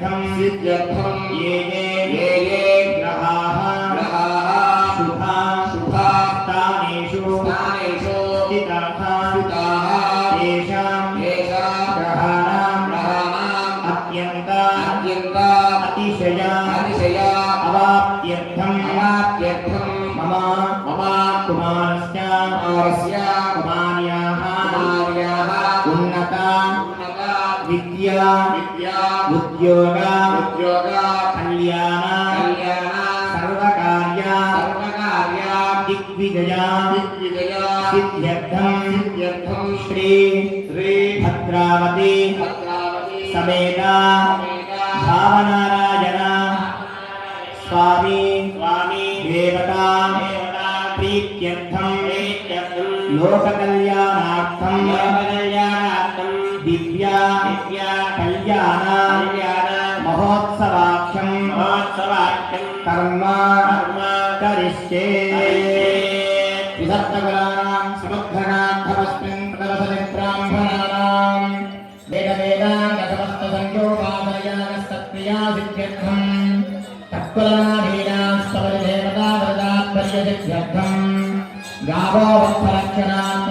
సిద్ధ్యర్థం ఏ ఏ విద్యా ఉద్యోగ కళ్యాణ సర్వకార్య దిగ్విజయ సిద్ధ్యర్థం శ్రీ భద్రావతి సమేత భావనారాయణ స్వామి స్వామి దేవత ప్రీత్యర్థం లోక కళ్యాణార్థం కళ్యాణార్థం దివ్యా దివ్యా కళ్యాణ మహోత్సవాఖ్యం మహోత్సవాఖ్యం కర్మ కర్మ కరిష్యే విదత్తగులానాం సముద్ధనార్థమస్మిన్ ప్రదవసతి బ్రాహ్మణానాం వేద వేదాంత సమస్త సంయోగామయానస్తత్క్రియా సిద్ధ్యర్థం తత్కులనాధీనాస్తవరి దేవతా వరదాత్పర్యసిద్ధ్యర్థం గావో వత్సలక్షణాత్మ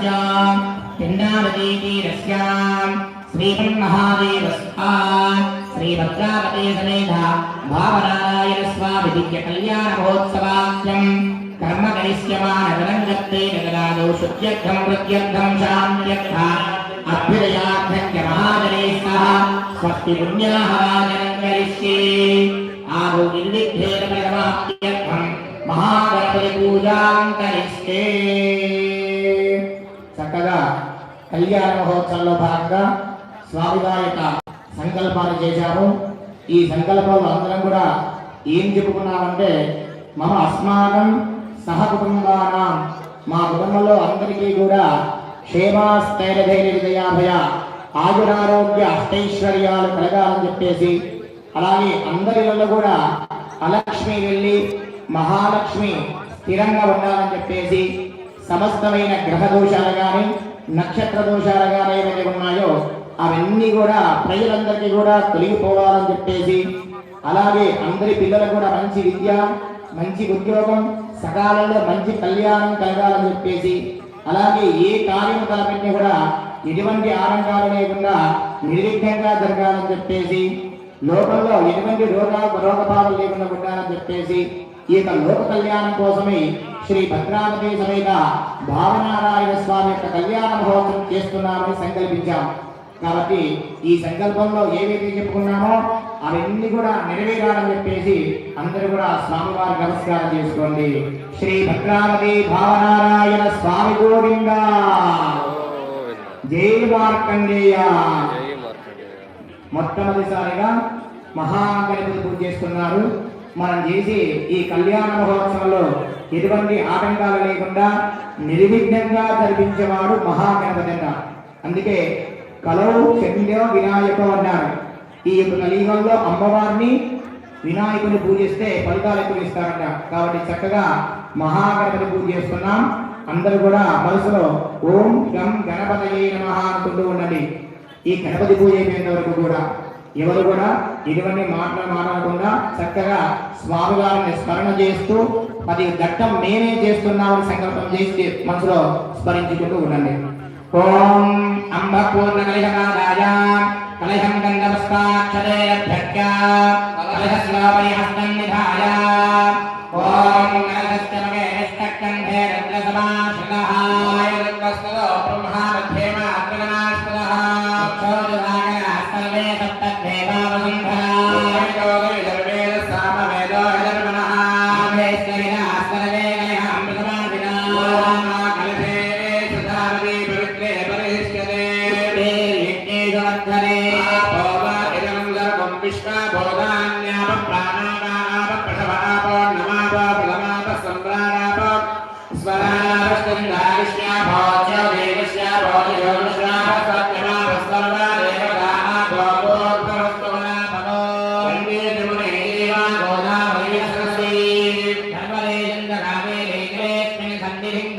तस्यां पिण्डावतीतीरस्यां श्रीमन्महादेवस्था श्रीभद्रावते समेधा भावनारायणस्वामिदिव्यकल्याणमहोत्सवाख्यम् कर्म करिष्यमाणगणङ्गत्तेन गणादौ शुद्ध्यर्थं प्रत्यर्थं शान्त्यर्था अभ्युदयाभ्यर्थ्यमहाजनैः सह स्वस्ति पुण्याहवाचनं करिष्ये आदौ निर्विघ्नेन परमाप्त्यर्थं महागणपतिपूजां करिष्ये। చక్కగా కళ్యాణ మహోత్సవంలో భాగంగా స్వామివారి యొక్క సంకల్పాలు చేశాము. ఈ సంకల్పంలో అందరం కూడా ఏం చెప్పుకున్నామంటే మమ అస్మాకం సహ కుటుంబాన మా కుటుంబంలో అందరికీ కూడా క్షేమాస్థైర్యధైర్య విజయాభయ ఆయురారోగ్య అష్టైశ్వర్యాలు కలగాలని చెప్పేసి అలాగే అందరిలో కూడా అలక్ష్మి వెళ్ళి మహాలక్ష్మి స్థిరంగా ఉండాలని చెప్పేసి సమస్తమైన గ్రహ దోషాలు కానీ నక్షత్ర దోషాలు కానీ ఏవైతే ఉన్నాయో అవన్నీ కూడా ప్రజలందరికీ కూడా తొలగిపోవాలని చెప్పేసి అలాగే అందరి పిల్లలకు కూడా మంచి విద్య మంచి ఉద్యోగం సకాలంలో మంచి కళ్యాణం కలగాలని చెప్పేసి అలాగే ఏ కార్యం తలపెట్టినా కూడా ఎటువంటి ఆరంకాలు లేకుండా నిర్విఘ్నంగా జరగాలని చెప్పేసి లోకంలో ఎటువంటి రోగాలు రోగభావాలు లేకుండా ఉండాలని చెప్పేసి ఈ యొక్క లోక కళ్యాణం కోసమే శ్రీ భద్రావతి సమేత భావనారాయణ స్వామి యొక్క కళ్యాణ మహోత్సవం చేస్తున్నామని సంకల్పించాం. కాబట్టి ఈ సంకల్పంలో ఏవైతే చెప్పుకున్నామో అవన్నీ కూడా నెరవేరాలని చెప్పేసి అందరూ కూడా స్వామివారి నమస్కారం చేసుకోండి. శ్రీ భద్రావతి భావనారాయణ స్వామి గోవింద. జై మార్కండేయ. జై మార్కండేయ మొట్టమొదటిసారిగా మహాగణపతి పూజ చేస్తున్నారు. మనం చేసి ఈ కళ్యాణ మహోత్సవంలో ఎటువంటి ఆటంకాలు లేకుండా నిర్విఘ్నంగా జరిపించేవాడు మహాగణపతి అన్న అందుకే కలవు చంద్ర వినాయక అన్నారు. ఈ యొక్క కలియుగంలో అమ్మవారిని వినాయకుని పూజిస్తే ఫలితాలు ఎక్కువ ఇస్తారంట. కాబట్టి చక్కగా మహాగణపతి పూజ చేస్తున్నాం. అందరూ కూడా మనసులో ఓం గం గణపతయే నమ అనుకుంటూ ఉండండి. ఈ గణపతి పూజ అయిపోయిన వరకు కూడా. ఎవరు కూడా ఇటువంటి మాటలు మాట్లాడకుండా చక్కగా స్వామివారిని స్మరణ చేస్తూ అది ఘట్టం మేమే చేస్తున్నామని సంకల్పం చేసి మనసులో స్మరించుకుంటూ ఉండండి. ఓం అంబ పూర్ణ కలిహనాదాయ కలహం గంధవస్తాక్షరే అభ్యర్య కలహస్లోపై హస్తం నిధాయ.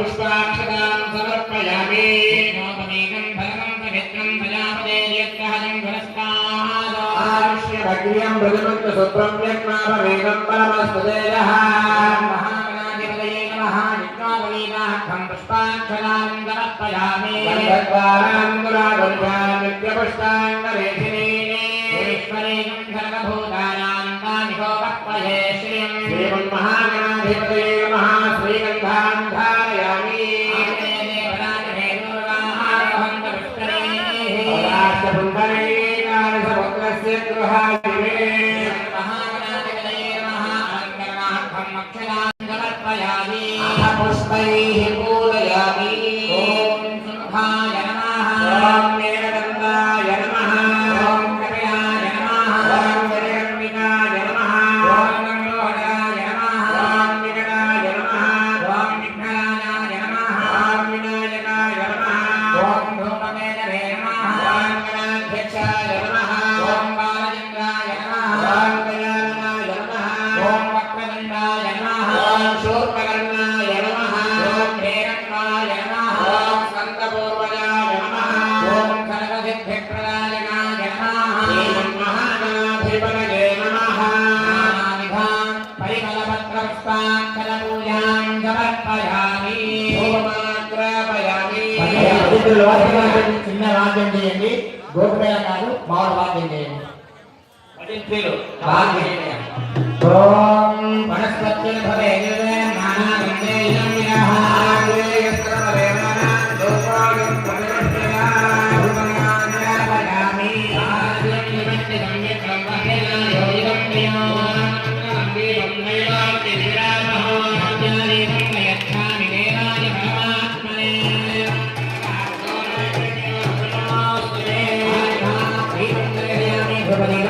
మహావస్త్రార్థం పుష్పాక్షతాం సమర్పయామి ఆవిష్యభగ్యం మృదుమంత సుబ్రహ్మ్యజ్ఞాపవేగం పరమస్తుదేయః శ్రీమన్మహాగణాధిపతయే నమః శ్రీగంధాన్ पुष्पैः पूरयामि లోపలికి చిన్న వాక్యం చేయండి. గోపు మీద కాదు మామూలు వాక్యం చేయండి. পারি